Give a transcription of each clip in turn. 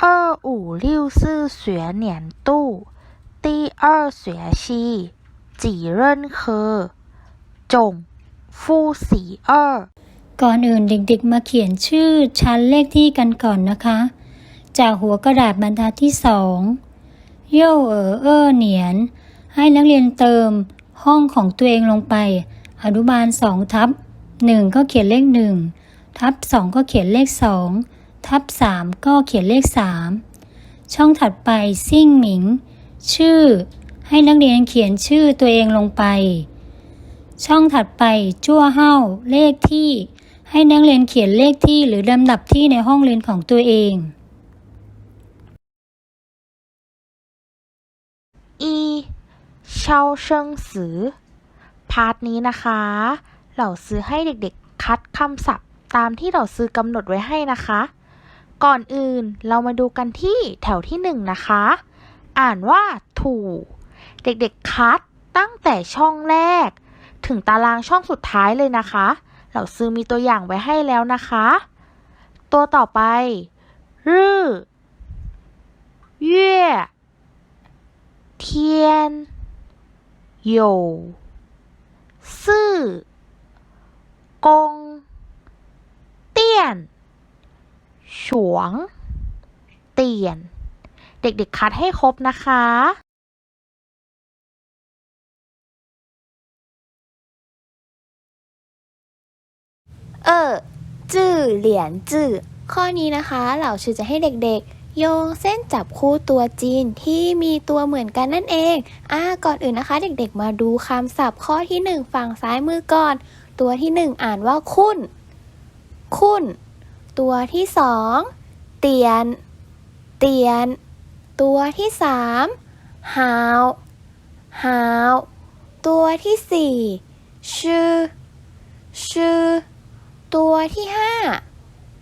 二五六四学年度第二学期几任课总负十二 ก่อนอื่นเด็กๆ มาเขียนชื่อชั้นเลขที่กันก่อนนะคะ จากหัวกระดาษบรรทัดที่สองโย่เออเออเหนียน ให้นักเรียนเติมห้องของตัวเองลงไป อนุบาลสองทับหนึ่งก็เขียนเลขหนึ่งทับสองก็เขียนเลขสอง ทับสามก็เขียนเลขสามช่องถัดไปซิ่งหมิง ชื่อ ให้นักเรียนเขียนชื่อตัวเองลงไป ช่องถัดไปจั่วเฮ้าเลขที่ ให้นักเรียนเขียนเลขที่หรือลำดับที่ในห้องเรียนของตัวเองอีเช่าเชิงสือ พาร์ทนี้นะคะเหล่าซื้อให้เด็กๆคัดคำศัพท์ตามที่เหล่าซื้อกำหนดไว้ให้นะคะ ก่อนอื่นเรามาดูกันที่แถวที่ 1 นะคะ อ่านว่าถูเด็กๆคัดตั้งแต่ช่องแรก ถึงตารางช่องสุดท้ายเลยนะคะ เราซื้อมีตัวอย่างไว้ให้แล้วนะคะ ตัวต่อไปรื้อเย่เทียนโยซื่อกง ฉวง เตียน เด็กๆคัดให้ครบนะคะเออจื้อเหรียญจื้อข้อนี้นะคะ เหล่าชื่อจะให้เด็กๆ โยงเส้นจับคู่ตัวจีนที่มีตัวเหมือนกันนั่นเองอ่าก่อนอื่นนะคะ เด็กๆ มาดูคำศัพท์ข้อที่หนึ่งฝั่งซ้ายมือก่อน ตัวที่หนึ่งอ่านว่าคุ้นคุ้น ตัวที่สองเตียน เตียน ตัวที่สามหาวหาวตัวที่สี่ชื่อ ชื่อ ตัวที่ห้า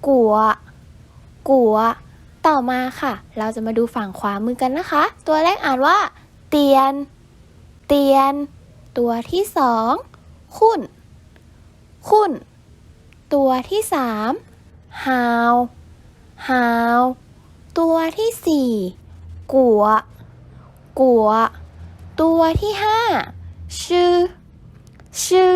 กัว กัว ต่อมาค่ะ เราจะมาดูฝั่งขวามือกันนะคะ ตัวแรกอ่านว่า เตียน เตียน ตัวที่สองคุ้นคุ้นตัวที่สาม หาวหาวตัวที่สี่กัวกัว ตัวที่ห้าชื่อ ชื่อ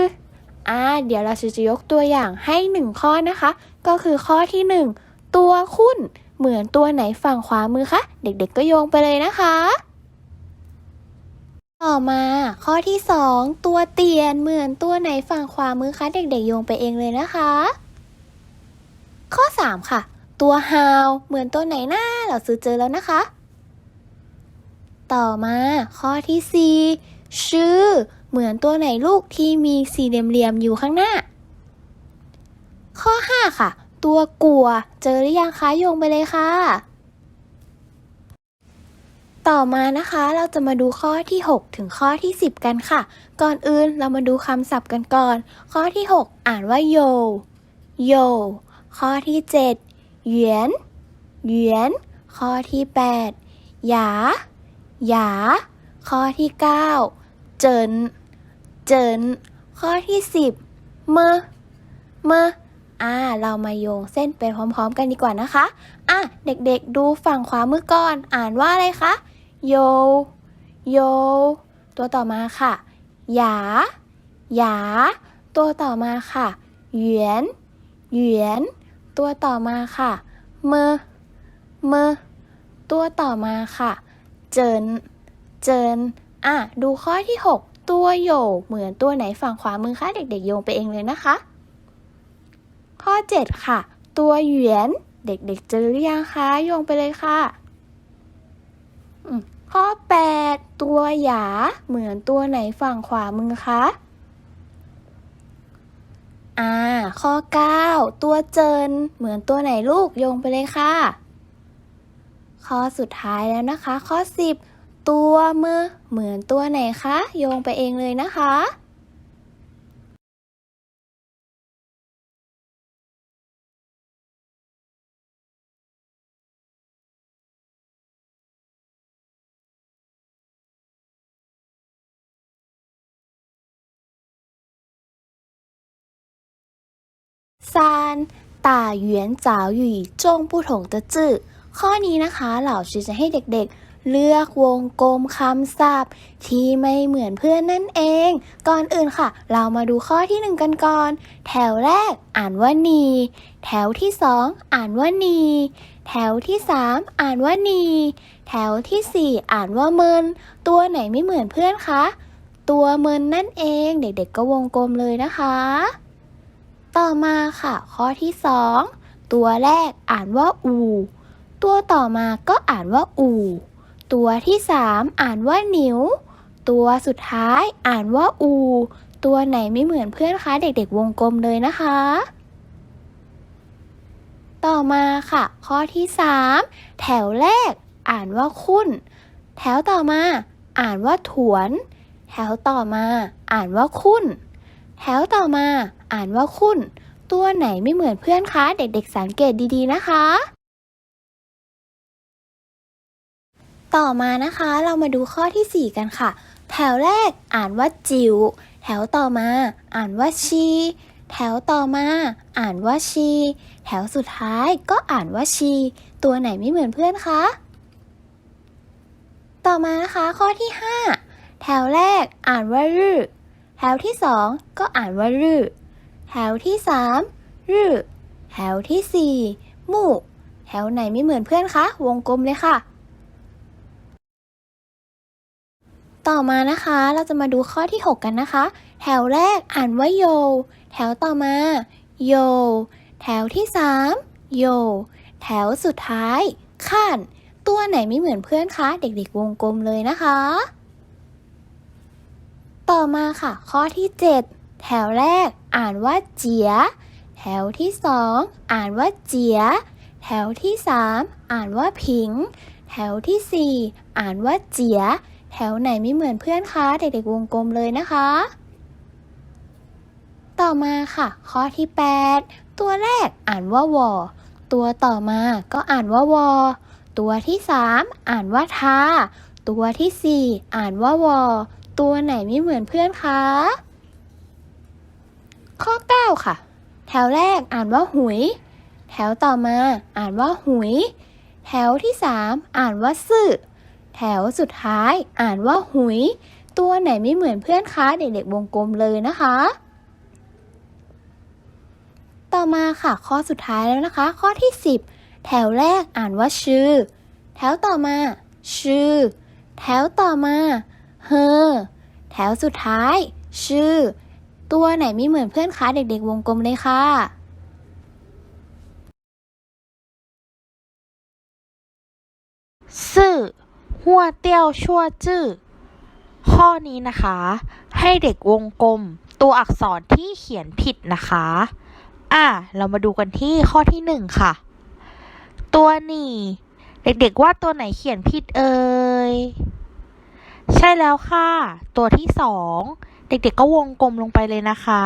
อ่าเดี๋ยวเราจะยกตัวอย่างให้หนึ่งข้อนะคะ ก็คือข้อที่หนึ่งตัวคุ้นเหมือนตัวไหนฝั่งขวามือคะ เด็กๆก็โยงไปเลยนะคะ ต่อมาข้อที่สองตัวเตียนเหมือนตัวไหนฝั่งขวามือคะ เด็กๆโยงไปเองเลยนะคะ ข้อสามค่ะ ตัวฮาวเหมือนตัวไหนหน้าเราซื้อเจอแล้วนะคะ ต่อมาข้อที่สี่ชื่อ เหมือนตัวไหนลูกที่มีสี่เหลี่ยมๆอยู่ข้างหน้า ข้อ 5 ค่ะ ตัวกัวเจอหรือยังคะโยงไปเลยค่ะ ต่อมานะคะเราจะมาดูข้อที่ 6 ถึงข้อที่ 10 กันค่ะ ก่อนอื่นเรามาดูคำศัพท์กันก่อน ข้อที่ 6 อ่านว่าโยโย ข้อที่ 7 เหวียน เหวียน ข้อที่ 8 หยา หยา ข้อที่ 9 เจิน เจิน ข้อที่ 10 เมเมออ่า เรามาโยงเส้นไปพร้อมๆ กันดีกว่านะคะ อะ เด็กๆ ดูฝั่งขวามือก่อน อ่านว่าอะไรคะ โย โย ตัวต่อมาค่ะ หยา หยา ตัวต่อมาค่ะ เหวียน เหวียน ตัวต่อมาค่ะ เมเมอตัวต่อมาค่ะ เจิน เจิน อะ ดูข้อที่ 6 ตัวโยเหมือนตัวไหนฝั่งขวามือคะเด็กๆโยงไปเองเลยนะคะ ข้อ 7 ค่ะ ตัวเหวียน เด็กๆเจอหรือยังคะโยงไปเลยค่ะข้อ 8 ตัวหยาเหมือนตัวไหนฝั่งขวามือคะ อ่า ข้อ 9 ตัวเจิน เหมือนตัวไหนลูกโยงไปเลยค่ะ ข้อสุดท้ายแล้วนะคะ ข้อ 10 ตัวมือเหมือนตัวไหนคะ โยงไปเองเลยนะคะานตาเหวียนจ๋าหยี่จงผู้ถงตะจื้อข้อนี้นะคะเหล่าชิจะให้เด็กๆ เลือกวงกลมคำศัพท์ที่ไม่เหมือนเพื่อนนั่นเอง ก่อนอื่นค่ะ เรามาดูข้อที่หนึ่งกันก่อน แถวแรกอ่านว่านี แถวที่สองอ่านว่านี แถวที่สามอ่านว่านี แถวที่สี่อ่านว่าเมิน ตัวไหนไม่เหมือนเพื่อนคะ ตัวเมินนั่นเอง เด็กๆก็วงกลมเลยนะคะ ต่อมาค่ะ ข้อที่สองตัวแรกอ่านว่าอู ตัวต่อมาก็อ่านว่าอู ตัวที่สามอ่านว่านิวตัวสุดท้ายอ่านว่าอู ตัวไหนไม่เหมือนเพื่อนคะเด็กๆวงกลมเลยนะคะ ต่อมาค่ะ ข้อที่สามแถวแรก อ่านว่าคุ้นแถวต่อมา อ่านว่าถวน แถวต่อมา อ่านว่าคุ้นแถวต่อมา อ่านว่าคุ้นตัวไหนไม่เหมือนเพื่อนคะ เด็กๆสังเกตดีๆนะคะ ต่อมานะคะเรามาดูข้อทีสี่4 กันค่ะ แถวแรกอ่านว่าจิ๋วแถวต่อมา อ่านว่าชีแถวต่อมา อ่านว่าชี แถวสุดท้ายก็อ่านว่าชี ตัวไหนไม่เหมือนเพื่อนคะ ต่อมานะคะข้อที่ 5 แถวแรกอ่านว่ารื้อแถวที่สองก็อ่านว่ารื้อ ถวที่สามรือแถวที่สี่มู่แถวไหนไม่เหมือนเพื่อนคะ วงกลมเลยค่ะ ต่อมานะคะ เราจะมาดูข้อที่ 6 กันนะคะ แถวแรกอ่านว่าโย แถวต่อมา โย แถวที่ 3 โย แถวสุดท้ายข้านตัวไหนไม่เหมือนเพื่อนคะ เด็กๆวงกลมเลยนะคะ ต่อมาค่ะ ข้อที่ 7 แถวแรกอ่านว่าเจีย แถวที่2อ่านว่าเจีย แถวที่3อ่านว่าผิง แถวที่สี่อ่านว่าเจีย แถวไหนไม่เหมือนเพื่อนคะเด็กๆวงกลมเลยนะคะ ต่อมาค่ะ ข้อที่ 8 ตัวแรกอ่านว่าวอ ตัวต่อมาก็อ่านว่าวอ ตัวที่3อ่านว่าทา ตัวที่4อ่านว่าวอ ตัวไหนไม่เหมือนเพื่อนคะ ข้อ 9 ค่ะ แถวแรกอ่านว่าหุย แถวต่อมาอ่านว่าหุย แถวที่ 3 อ่านว่าซื่อ แถวสุดท้ายอ่านว่าหุย ตัวไหนไม่เหมือนเพื่อนคะเด็กๆวงกลมเลยนะคะ ต่อมาค่ะข้อสุดท้ายแล้วนะคะ ข้อที่ 10 แถวแรกอ่านว่าชื่อ แถวต่อมา ชื่อ แถวต่อมาเฮอแถวสุดท้าย ชื่อ ตัวไหนไม่เหมือนเพื่อนคะเด็กๆ วงกลมเลยค่ะซื่อหัวเตี้ยวชั่วจื้อข้อนี้นะคะ ให้เด็กวงกลม ตัวอักษรที่เขียนผิดนะคะ อะ เรามาดูกันที่ข้อที่หนึ่งค่ะ ตัวหนี่เด็กๆว่าตัวไหนเขียนผิดเอ่ย ใช่แล้วค่ะ ตัวที่สอง เด็กๆก็วงกลมลงไปเลยนะคะ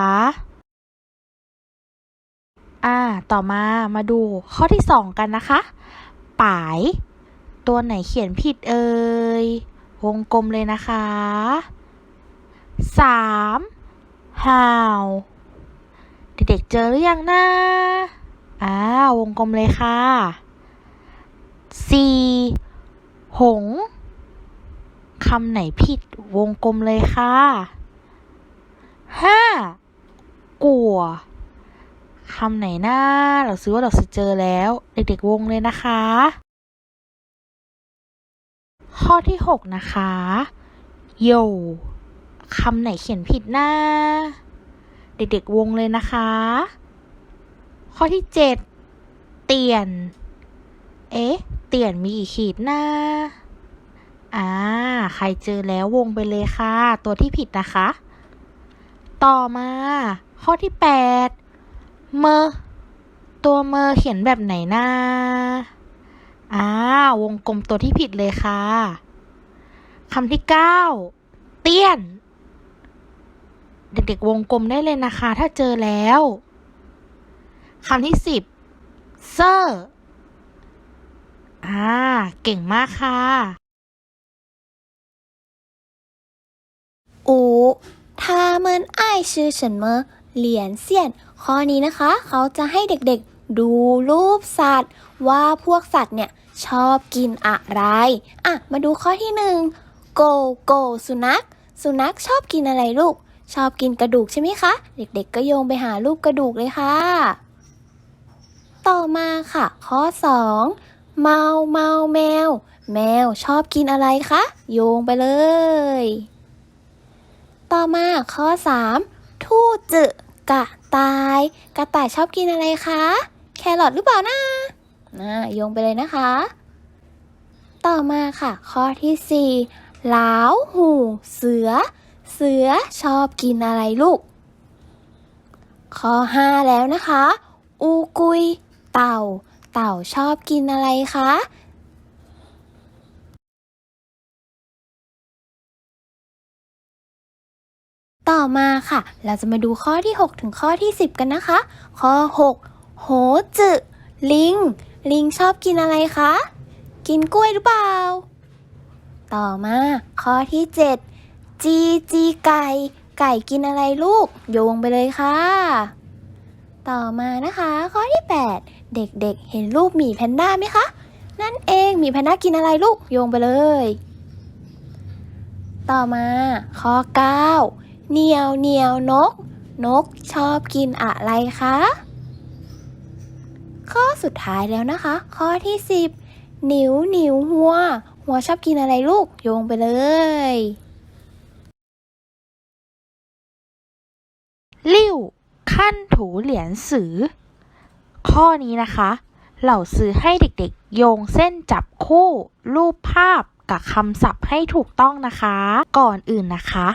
อ่า ต่อมามาดูข้อที่สองกันนะคะ ป๋าย ตัวไหนเขียนผิดเอ่ย วงกลมเลยนะคะสามห่าวเด็กๆเจอหรือยังนะอ่าวงกลมเลยค่ะสี่หงคำไหนผิดวงกลมเลยค่ะ ห้ากัวคำไหนหน้าเราซื้อว่าเราซื้อเจอแล้ว เด็กๆวงเลยนะคะ ข้อที่6นะคะโยคำไหนเขียนผิดหน้า เด็กๆวงเลยนะคะ ข้อที่7เตียน เอ๊ะ เตียนมีกี่ขีดหน้าอ่า ใครเจอแล้ววงไปเลยค่ะ ตัวที่ผิดนะคะ ต่อมา ข้อที่8เมอตัวเมอเขียนแบบไหนหน้าอ่าวงกลมตัวที่ผิดเลยค่ะคำที่เก้าเตี้ยน เด็กๆวงกลมได้เลยนะคะ ถ้าเจอแล้วคำที่สิบเซอร์อ่า เก่งมากค่ะอู 他们爱吃什么เหรียญเซียน ข้อนี้นะคะ เขาจะให้เด็กๆ ดูรูปสัตว์ ว่าพวกสัตว์เนี่ยชอบกินอะไร อ่ะ มาดูข้อที่หนึ่งโกโกสุนัข สุนัขชอบกินอะไรลูก ชอบกินกระดูกใช่ไหมคะ เด็กๆก็โยงไปหารูปกระดูกเลยค่ะ ต่อมาค่ะ ข้อสองเมาเมาแมว แมวชอบกินอะไรคะ โยงไปเลย ต่อมาข้อสามทู่จืกระต่าย กระต่ายชอบกินอะไรคะ แครอทหรือเปล่านะนะโยงไปเลยนะคะ ต่อมาค่ะ ข้อที่สี่หลาวหูเสือ เสือชอบกินอะไรลูก ข้อห้าแล้วนะคะ อูกุย เต่า เต่าชอบกินอะไรคะ ต่อมาค่ะ เราจะมาดูข้อที่ 6 ถึงข้อที่ 10 กันนะคะ ข้อ 6 โหจืลิง ลิงชอบกินอะไรคะ กินกล้วยหรือเปล่า ต่อมา ข้อที่ 7 จีจีไก่ ไก่กินอะไรลูก โยงไปเลยค่ะ ต่อมานะคะ ข้อที่ 8 เด็กๆเห็นรูปหมีแพนด้าไหมคะ นั่นเองหมีแพนด้ากินอะไรลูก โยงไปเลย ต่อมา ข้อ 9 เหนียวเหนียวนก นกชอบกินอะไรคะ ข้อสุดท้ายแล้วนะคะ ข้อที่10หนิวหนิวหัว หัวชอบกินอะไรลูก โยงไปเลย ลิ่วขั้นถูเหรียญสือ ข้อนี้นะคะ เหล่าซื้อให้เด็กๆ โยงเส้นจับคู่ รูปภาพกับคำศัพท์ให้ถูกต้องนะคะ ก่อนอื่นนะคะ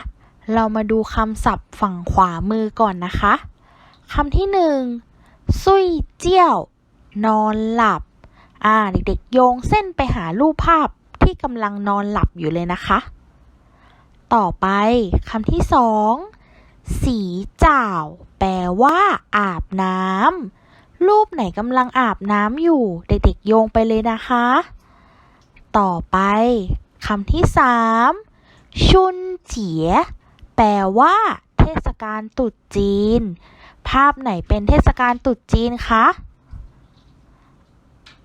เรามาดูคำศัพท์ฝั่งขวามือก่อนนะคะคำที่หนึ่งซุยเจี้ยว นอนหลับ อ่า เด็กๆ โยงเส้นไปหารูปภาพที่กำลังนอนหลับอยู่เลยนะคะ ต่อไปคำที่สองสีจ่าว แปลว่า อาบน้ำรูปไหนกำลังอาบน้ำอยู่ เด็กๆ โยงไปเลยนะคะ ต่อไปคำที่สามชุนเจีย แปลว่า เทศกาลตรุษจีน ภาพไหนเป็นเทศกาลตรุษจีนคะ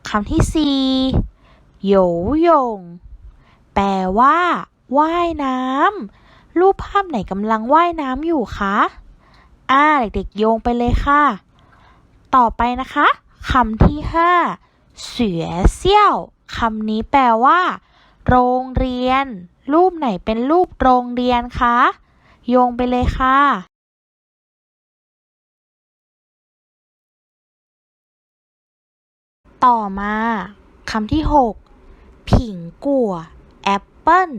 คำที่สี่โหยหยง แปลว่า ว่ายน้ำ รูปภาพไหนกำลังว่ายน้ำอยู่คะ อ่า เด็กๆ โยงไปเลยค่ะ ต่อไปนะคะคำที่ห้าเสือเซี่ยวคำนี้แปลว่า โรงเรียน รูปไหนเป็นรูปโรงเรียนคะ โยงไปเลยค่ะต่อมาคำที่หกผิงกัวแอปเปิ้ล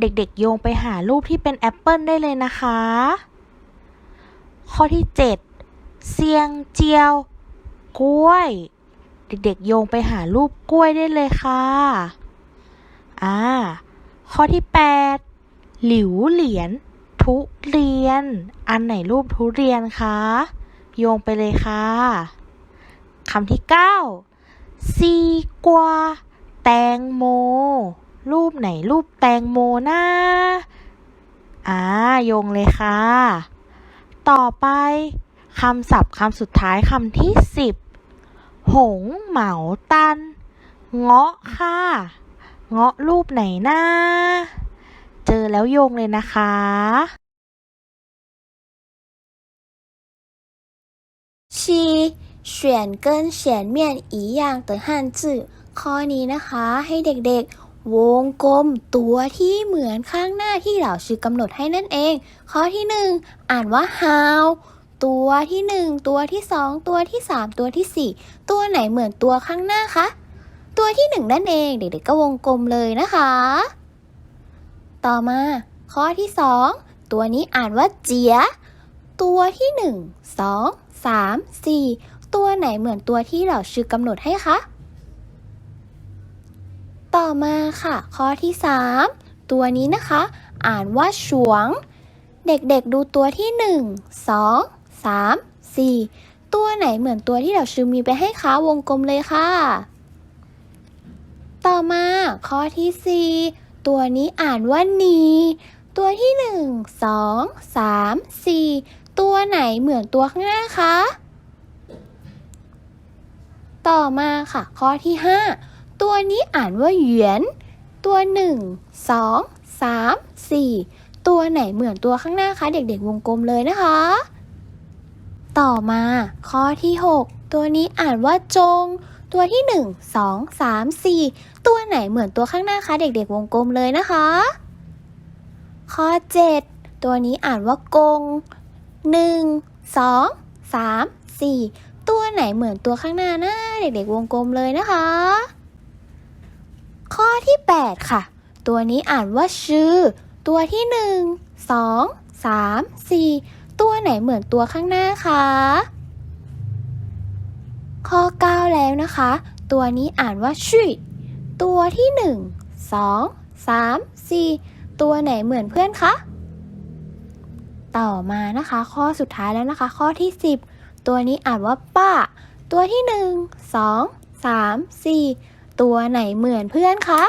เด็กๆ โยงไปหารูปที่เป็นแอปเปิลได้เลยนะคะ ข้อที่ 7 เซียงเจียว กล้วย เด็กๆ โยงไปหารูปกล้วยได้เลยค่ะอ่าข้อที่ 8 หลิวเหรียญ ทุเรียน อันไหนรูปทุเรียนคะ โยงไปเลยค่ะคำที่9ซีกวาแตงโม รูปไหนรูปแตงโมนะอ่าโยงเลยค่ะ ต่อไปคำศัพท์คำสุดท้ายคำที่สิบหงเหมาตัน เงาะค่ะ เงาะรูปไหนนะ อแล้วโยงเลยนะคะชีเขียนเกินเขียนเมียนอีย่างเตอฮันจื่อข้อนี้นะคะให้เด็กๆ วงกลมตัวที่เหมือนข้างหน้าที่เหล่าชื่อกำหนดให้นั่นเอง ข้อที่หนึ่งอ่านว่า how ตัวที่หนึ่งตัวที่สองตัวที่สามตัวที่สี่ตัวไหนเหมือนตัวข้างหน้าคะ ตัวที่หนึ่งนั่นเอง เด็กๆก็วงกลมเลยนะคะ ต่อมา ข้อที่สองตัวนี้อ่านว่าเจีย ตัวที่หนึ่งสองสามสี่ตัวไหนเหมือนตัวที่เราชื่อกำหนดให้คะ ต่อมาค่ะ ข้อที่สามตัวนี้นะคะ อ่านว่าฉวง เด็กๆดูตัวที่หนึ่งสองสามสี่ตัวไหนเหมือนตัวที่เราชื่อมีไปให้คะวงกลมเลยค่ะ ต่อมาข้อที่สี่ ตัวนี้อ่านว่านี ตัวที่หนึ่งสองสามสี่ตัวไหนเหมือนตัวข้างหน้าคะ ต่อมาค่ะ ข้อที่5ตัวนี้อ่านว่าเหวียน ตัว1 2 3 4ตัวไหนเหมือนตัวข้างหน้าคะ เด็กๆวงกลมเลยนะคะ ต่อมา ข้อที่ 6 ตัวนี้อ่านว่าจง ตัวที่ 1 2 3 4 ตัวไหนเหมือนตัวข้างหน้าคะเด็กๆวงกลมเลยนะคะ ข้อ 7 ตัวนี้อ่านว่ากง 1 2 3 4 ตัวไหนเหมือนตัวข้างหน้านะเด็กๆวงกลมเลยนะคะ ข้อที่ 8 ค่ะ ตัวนี้อ่านว่าชื่อ ตัวที่ 1 2 3 4 ตัวไหนเหมือนตัวข้างหน้าคะ ข้อ 9 แล้วนะคะ ตัวนี้อ่านว่าชุยตัวที่ 1 2 3 4 ตัวไหนเหมือนเพื่อนคะ ต่อมานะคะ ข้อสุดท้ายแล้วนะคะ ข้อที่ 10 ตัวนี้อ่านว่าป้า ตัวที่ 1 2 3 4 ตัวไหนเหมือนเพื่อนคะ